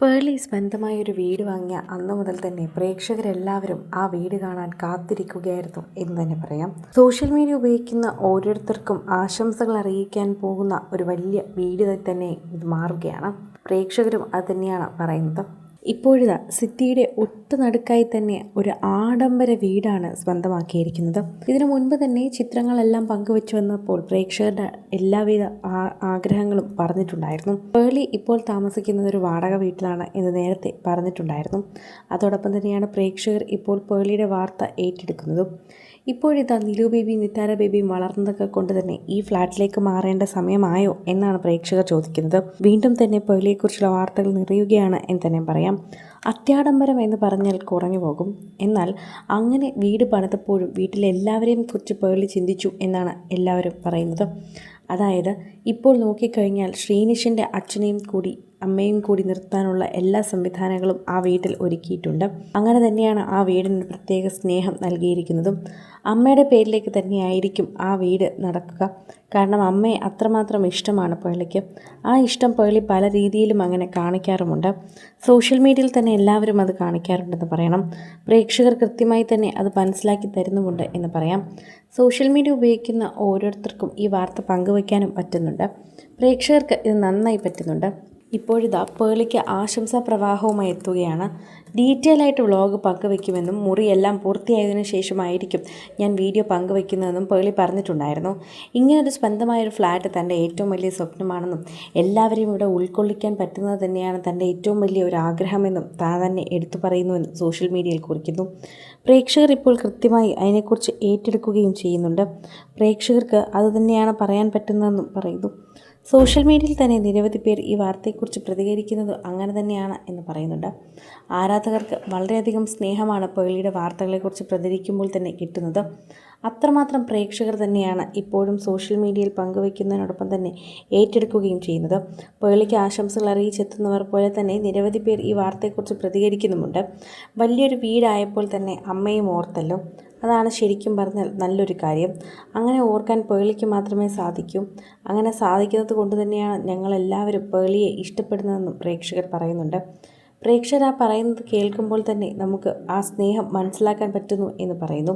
പേർലി സ്വന്തമായി ഒരു വീട് വാങ്ങിയ അന്ന് മുതൽ തന്നെ പ്രേക്ഷകരെല്ലാവരും ആ വീട് കാണാൻ കാത്തിരിക്കുകയായിരുന്നു എന്ന് തന്നെ പറയാം. സോഷ്യൽ മീഡിയ ഉപയോഗിക്കുന്ന ഓരോരുത്തർക്കും ആശംസകൾ അറിയിക്കാൻ പോകുന്ന ഒരു വലിയ വീട് തന്നെ ഇത് മാറുകയാണ്. പ്രേക്ഷകരും അത് തന്നെയാണ് പറയുന്നത്. ഇപ്പോഴിതാ സിറ്റിയുടെ ഒട്ടുനടുക്കായി തന്നെ ഒരു ആഡംബര വീടാണ് സ്വന്തമാക്കിയിരിക്കുന്നത്. ഇതിനു മുൻപ് തന്നെ ചിത്രങ്ങളെല്ലാം പങ്കുവച്ചു വന്നപ്പോൾ പ്രേക്ഷകരുടെ എല്ലാവിധ ആഗ്രഹങ്ങളും പറഞ്ഞിട്ടുണ്ടായിരുന്നു. പേളി ഇപ്പോൾ താമസിക്കുന്നത് ഒരു വാടക വീട്ടിലാണ് എന്ന് നേരത്തെ പറഞ്ഞിട്ടുണ്ടായിരുന്നു. അതോടൊപ്പം തന്നെയാണ് പ്രേക്ഷകർ ഇപ്പോൾ പേളിയുടെ വാർത്ത ഏറ്റെടുക്കുന്നതും. ഇപ്പോഴിതാ നിലു ബേബി നിത്താര ബേബിയും വളർന്നതൊക്കെ കൊണ്ട് തന്നെ ഈ ഫ്ലാറ്റിലേക്ക് മാറേണ്ട സമയമായോ എന്നാണ് പ്രേക്ഷകർ ചോദിക്കുന്നത്. വീണ്ടും തന്നെ പേളിയെക്കുറിച്ചുള്ള വാർത്തകൾ നിറയുകയാണ് എന്ന് തന്നെ പറയാം. അത്യാഡംബരം എന്ന് പറഞ്ഞാൽ കുറഞ്ഞു പോകും. എന്നാൽ അങ്ങനെ വീട് പണിതപ്പോഴും വീട്ടിലെല്ലാവരെയും കുറിച്ച് പേളി ചിന്തിച്ചു എന്നാണ് എല്ലാവരും പറയുന്നത്. അതായത് ഇപ്പോൾ നോക്കിക്കഴിഞ്ഞാൽ ശ്രീനിഷിന്റെ അച്ഛനെയും കൂടി അമ്മയും കൂടി നിർത്താനുള്ള എല്ലാ സംവിധാനങ്ങളും ആ വീട്ടിൽ ഒരുക്കിയിട്ടുണ്ട്. അങ്ങനെ തന്നെയാണ് ആ വീടിന് പ്രത്യേക സ്നേഹം നൽകിയിരിക്കുന്നതും. അമ്മയുടെ പേരിലേക്ക് തന്നെയായിരിക്കും ആ വീട് നടക്കുക. കാരണം അമ്മയെ അത്രമാത്രം ഇഷ്ടമാണ് പേളിക്ക് ആ ഇഷ്ടം പേളി പല രീതിയിലും അങ്ങനെ കാണിക്കാറുമുണ്ട്. സോഷ്യൽ മീഡിയയിൽ തന്നെ എല്ലാവരും അത് കാണിക്കാറുണ്ടെന്ന് പറയണം. പ്രേക്ഷകർ കൃത്യമായി തന്നെ അത് മനസ്സിലാക്കി തരുന്നുമുണ്ട് എന്ന് പറയാം. സോഷ്യൽ മീഡിയ ഉപയോഗിക്കുന്ന ഓരോരുത്തർക്കും ഈ വാർത്ത പങ്കുവയ്ക്കാനും പറ്റുന്നുണ്ട്. പ്രേക്ഷകർക്ക് ഇത് നന്നായി പറ്റുന്നുണ്ട്. ഇപ്പോഴിതാ പേളിക്ക് ആശംസാ പ്രവാഹവുമായി എത്തുകയാണ്. ഡീറ്റെയിൽ ആയിട്ട് വ്ളോഗ് പങ്കുവെക്കുമെന്നും മുറിയെല്ലാം പൂർത്തിയായതിനു ശേഷമായിരിക്കും ഞാൻ വീഡിയോ പങ്കുവെക്കുന്നതെന്നും പേളി പറഞ്ഞിട്ടുണ്ടായിരുന്നു. ഇങ്ങനൊരു സ്വന്തമായൊരു ഫ്ലാറ്റ് തന്റെ ഏറ്റവും വലിയ സ്വപ്നമാണെന്നും എല്ലാവരെയും ഇവിടെ ഉൾക്കൊള്ളിക്കാൻ പറ്റുന്നത് തന്നെയാണ് തന്റെ ഏറ്റവും വലിയ ഒരു ആഗ്രഹമെന്നും താൻ തന്നെ എടുത്തു പറയുന്നുവെന്നും സോഷ്യൽ മീഡിയയിൽ കുറിക്കുന്നു. പ്രേക്ഷകർ ഇപ്പോൾ കൃത്യമായി അതിനെക്കുറിച്ച് ഏറ്റെടുക്കുകയും ചെയ്യുന്നുണ്ട്. പ്രേക്ഷകർക്ക് അതുതന്നെയാണ് പറയാൻ പറ്റുന്നതെന്നും പറയുന്നു. സോഷ്യൽ മീഡിയയിൽ തന്നെ നിരവധി പേർ ഈ വാർത്തയെക്കുറിച്ച് പ്രതികരിക്കുന്നത് അങ്ങനെ തന്നെയാണ് എന്ന് പറയുന്നുണ്ട്. ആരാധകർക്ക് വളരെയധികം സ്നേഹമാണ് പേളിയുടെ വാർത്തകളെക്കുറിച്ച് പ്രതികരിക്കുമ്പോൾ തന്നെ കിട്ടുന്നത്. അത്രമാത്രം പ്രേക്ഷകർ തന്നെയാണ് ഇപ്പോഴും സോഷ്യൽ മീഡിയയിൽ പങ്കുവയ്ക്കുന്നതിനോടൊപ്പം തന്നെ ഏറ്റെടുക്കുകയും ചെയ്യുന്നത്. പേളിക്ക് ആശംസകൾ അറിയിച്ചെത്തുന്നവർ പോലെ തന്നെ നിരവധി പേർ ഈ വാർത്തയെക്കുറിച്ച് പ്രതികരിക്കുന്നുമുണ്ട്. വലിയൊരു വീടായപ്പോൾ തന്നെ അമ്മയും ഓർത്തല്ലോ. അതാണ് ശരിക്കും പറഞ്ഞാൽ നല്ലൊരു കാര്യം. അങ്ങനെ ഓർക്കാൻ പേളിക്ക് മാത്രമേ സാധിക്കൂ. അങ്ങനെ സാധിക്കുന്നത് കൊണ്ട് തന്നെയാണ് ഞങ്ങളെല്ലാവരും പേളിയെ ഇഷ്ടപ്പെടുന്നതെന്നും പ്രേക്ഷകർ പറയുന്നുണ്ട്. പ്രേക്ഷകർ ആ പറയുന്നത് കേൾക്കുമ്പോൾ തന്നെ നമുക്ക് ആ സ്നേഹം മനസ്സിലാക്കാൻ പറ്റുന്നു എന്ന് പറയുന്നു.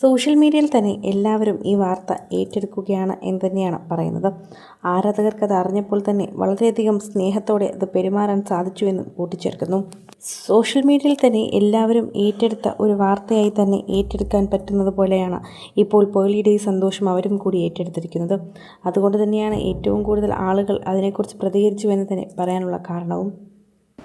സോഷ്യൽ മീഡിയയിൽ തന്നെ എല്ലാവരും ഈ വാർത്ത ഏറ്റെടുക്കുകയാണ് എന്ന് തന്നെയാണ് പറയുന്നത്. ആരാധകർക്ക് അത് അറിഞ്ഞപ്പോൾ തന്നെ വളരെയധികം സ്നേഹത്തോടെ അത് പെരുമാറാൻ സാധിച്ചുവെന്നും കൂട്ടിച്ചേർക്കുന്നു. സോഷ്യൽ മീഡിയയിൽ തന്നെ എല്ലാവരും ഏറ്റെടുത്ത ഒരു വാർത്തയായി തന്നെ ഏറ്റെടുക്കാൻ പറ്റുന്നത് പോലെയാണ് ഇപ്പോൾ പേളിയുടെ ഈ സന്തോഷം അവരും കൂടി ഏറ്റെടുത്തിരിക്കുന്നത്. അതുകൊണ്ട് തന്നെയാണ് ഏറ്റവും കൂടുതൽ ആളുകൾ അതിനെക്കുറിച്ച് പ്രതികരിച്ചു എന്ന് തന്നെ പറയാനുള്ള കാരണവും.